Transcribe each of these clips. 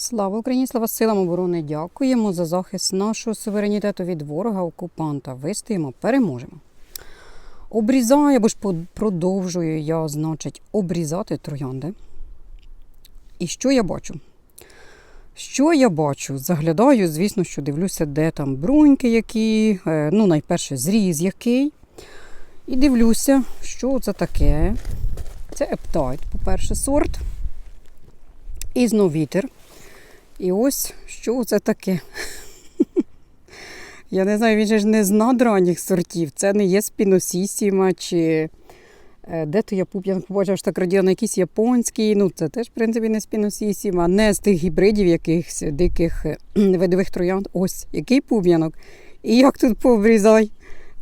Слава Україні, слава силам оборони! Дякуємо за захист нашого суверенітету від ворога окупанта. Вистоїмо, переможемо. Обрізаю або ж продовжую я, значить, обрізати троянди. І що я бачу? Що я бачу? Заглядаю, звісно, що дивлюся, де там бруньки які, е, ну, найперше, зріз який. І дивлюся, що це таке. Це ептайт, по-перше, сорт. І знов вітер. І ось що це таке. Я не знаю, він же ж не з надранніх сортів. Це не є спіносісіма чи е, де то я пуп'ян побачив, що так радіо на якийсь японський. Ну, це теж, в принципі, не спіносісіма, не з тих гібридів якихось диких е, видових троянд. Ось який пуп'янок. І як тут пообрізай.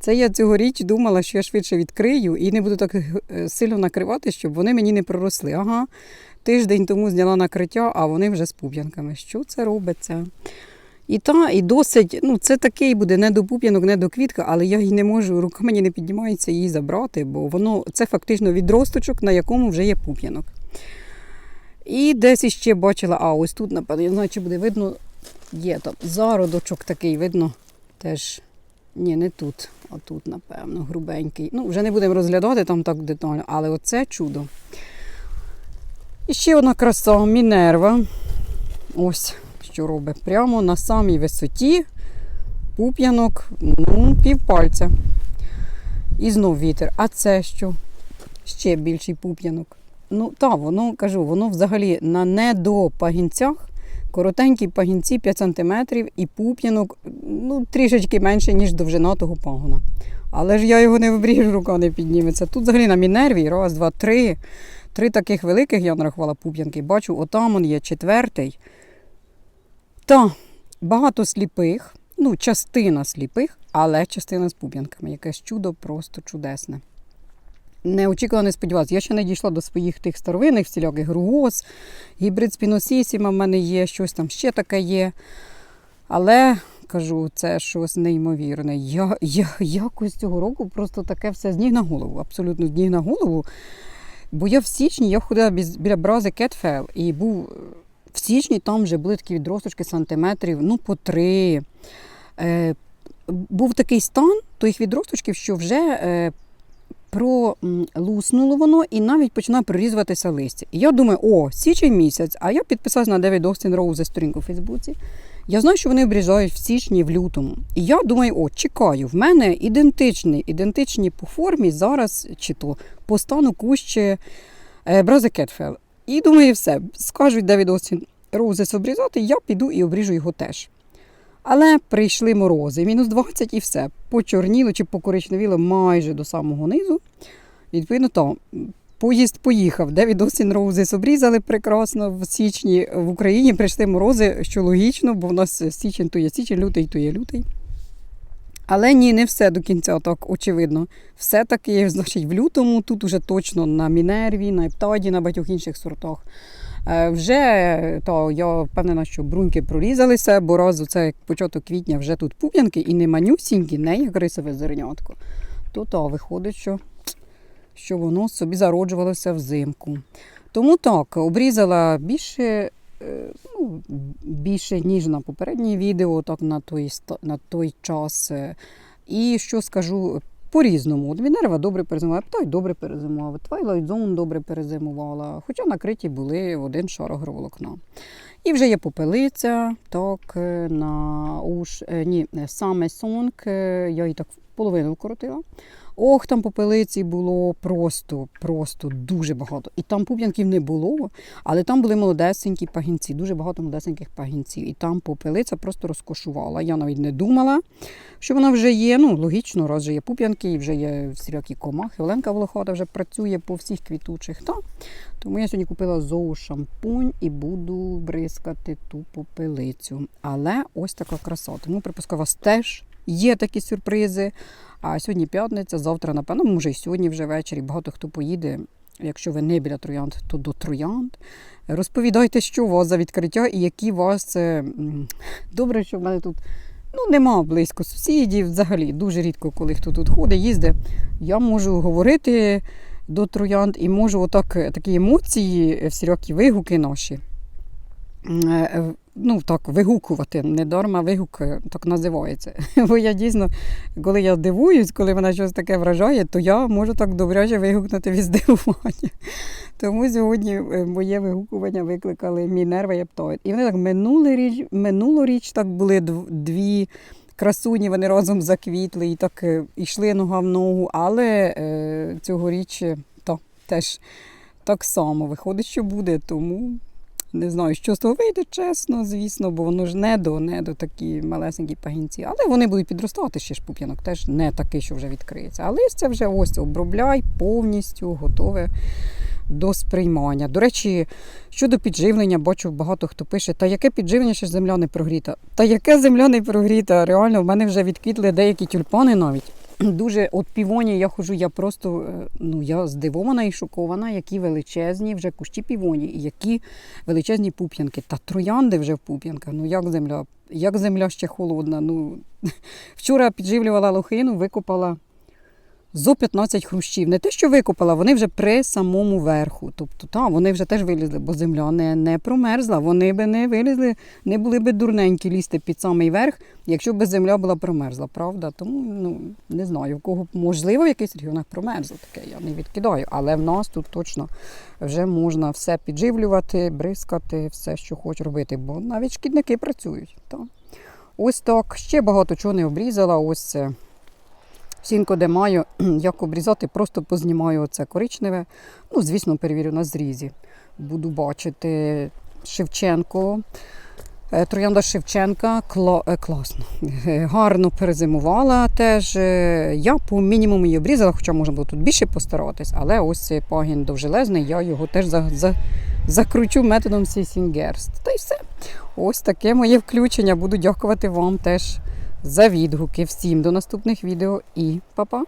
Це я цьогоріч думала, що я швидше відкрию і не буду так е, сильно накривати, щоб вони мені не проросли. Ага, тиждень тому зняла накриття, а вони вже з пуп'янками. Що це робиться? І та, і досить, ну це такий буде не до пуп'янок, не до квітка, але я її не можу, рука мені не піднімається її забрати, бо воно це фактично відросточок, на якому вже є пуп'янок. І десь іще бачила, а ось тут, напевно, я знаю, чи буде видно, є там зародочок такий, видно теж. Ні, не тут, а тут, напевно, грубенький. Ну, вже не будемо розглядати там так детально, але оце чудо. І ще одна краса Мінерва. Ось що робить. Прямо на самій висоті пуп'янок, ну, півпальця. І знов вітер. А це що? Ще більший пуп'янок. Ну, так, воно кажу, воно взагалі на недопагінцях. Коротенькі пагінці 5 см і пуп'янок ну, трішечки менше, ніж довжина того пагона. Але ж я його не вибріжу, рука не підніметься. Тут взагалі на мінерві раз, два, три. Три таких великих я нарахувала пуп'янки. Бачу, отам он є четвертий. Та багато сліпих, ну, частина сліпих, але частина з пуп'янками. Якесь чудо просто чудесне. Неочікувано не сподівалася. Я ще не дійшла до своїх тих старовинних всіляких ругоз, гібрид спіносісіма в мене є, щось там ще таке є. Але кажу, це щось неймовірне. Я, я якось цього року просто таке все з ніг на голову, абсолютно з ніг на голову. Бо я в січні я ходила біля брази Кетфел і був в січні там вже були такі відросточки сантиметрів, ну, по три. Е, був такий стан тих відросточків, що вже е, пролуснуло воно і навіть починає прорізуватися листя. І я думаю, о, січень місяць, а я підписалась на Девід Остін Роу за сторінку у Фейсбуці. Я знаю, що вони обріжають в січні, в лютому. І я думаю, о, чекаю, в мене ідентичні, ідентичні по формі зараз чи то по стану кущі е, Брази Кетфел. І думаю, все, скажуть Девід Остін Роузес обрізати, я піду і обріжу його теж. Але прийшли морози, мінус 20 і все. Почорніло чи покоричневіло майже до самого низу. Відповідно, то поїзд поїхав. Девід Остін Роузес обрізали прекрасно в січні. В Україні прийшли морози, що логічно, бо в нас січень то є січень, лютий то є лютий. Але ні, не все до кінця так очевидно. Все таки, значить, в лютому, тут уже точно на Мінерві, на Ептаді, на багатьох інших сортах. Е, Вже то я впевнена, що бруньки прорізалися, бо раз це як початок квітня вже тут пуп'янки і не манюсінькі, не як рисове зернятко. То то виходить, що, що воно собі зароджувалося взимку. Тому так, обрізала більше, е, ну, більше, ніж на попереднє відео, так на той, на той час. Е, І що скажу, по-різному. От Мінерва добре перезимувала, Птай добре перезимував, Twilight Zone добре перезимувала, хоча накриті були в один шар агроволокна. І вже є попелиця, так, е, на уж, е, ні, е, саме сонг, я її так половину вкоротила. Ох, там попелиці було просто, просто дуже багато. І там пуп'янків не було, але там були молодесенькі пагінці, дуже багато молодесеньких пагінців. І там попелиця просто розкошувала. Я навіть не думала, що вона вже є. Ну, логічно, раз вже є пуп'янки, і вже є всілякі комахи. Оленка Волохата вже працює по всіх квітучих. Та? Тому я сьогодні купила зоошампунь і буду бризкати ту попелицю. Але ось така краса. Тому припускаю, вас теж є такі сюрпризи. А сьогодні п'ятниця, завтра, напевно, може, і сьогодні вже ввечері. Багато хто поїде. Якщо ви не біля троянд, то до троянд. Розповідайте, що у вас за відкриття і які у вас. е, Добре, що в мене тут ну, нема близько сусідів. Взагалі дуже рідко, коли хто тут ходить, їздить. Я можу говорити до троянд і можу отак такі емоції, всілякі вигуки наші е, ну, так, вигукувати. Не дарма вигук е, так називається. Бо я дійсно, коли я дивуюсь, коли вона щось таке вражає, то я можу так добряче вигукнути від здивування. Тому сьогодні е, моє вигукування викликали мій нерви і аптоїд. І вони так минулий річ, минулоріч так були дві красуні, вони разом заквітли і так е, йшли нога в ногу, але е, цьогоріч та, теж так само виходить, що буде, тому не знаю, що з того вийде, чесно, звісно, бо воно ж не до, не до такі малесенькі пагінці. Але вони будуть підростати ще ж пуп'янок, теж не такий, що вже відкриється. А листя вже ось обробляй повністю готове до сприймання. До речі, щодо підживлення, бачу, багато хто пише, та яке підживлення ще земля не прогріта? Та яке земля не прогріта? Реально, в мене вже відквітли деякі тюльпани навіть. Дуже от півоні я хожу, я просто е, ну я здивована і шокована, які величезні вже кущі півоні, і які величезні пуп'янки. Та троянди вже в пуп'янках. Ну як земля, як земля ще холодна. Ну вчора підживлювала лохину, викопала зо 15 хрущів. Не те, що викопала, вони вже при самому верху. Тобто, та, вони вже теж вилізли, бо земля не, не промерзла. Вони би не вилізли, не були би дурненькі лізти під самий верх, якщо б земля була промерзла, правда? Тому ну не знаю, в кого можливо в якихось регіонах промерзло таке, я не відкидаю. Але в нас тут точно вже можна все підживлювати, бризкати, все, що хоч робити, бо навіть шкідники працюють. Та. Ось так. Ще багато чого не обрізала. Ось. Сінко, де маю, як обрізати, просто познімаю оце коричневе. Ну, звісно, перевірю на зрізі. Буду бачити Шевченко. Е, Троянда Шевченка кла, е, класно. Е, Гарно перезимувала теж. Я по мінімуму її обрізала, хоча можна було тут більше постаратись, але ось пагін довжелезний, я його теж за, за, закручу методом Сісінгерст. Та й все. Ось таке моє включення. Буду дякувати вам теж за відгуки. Всім до наступних відео і па-па!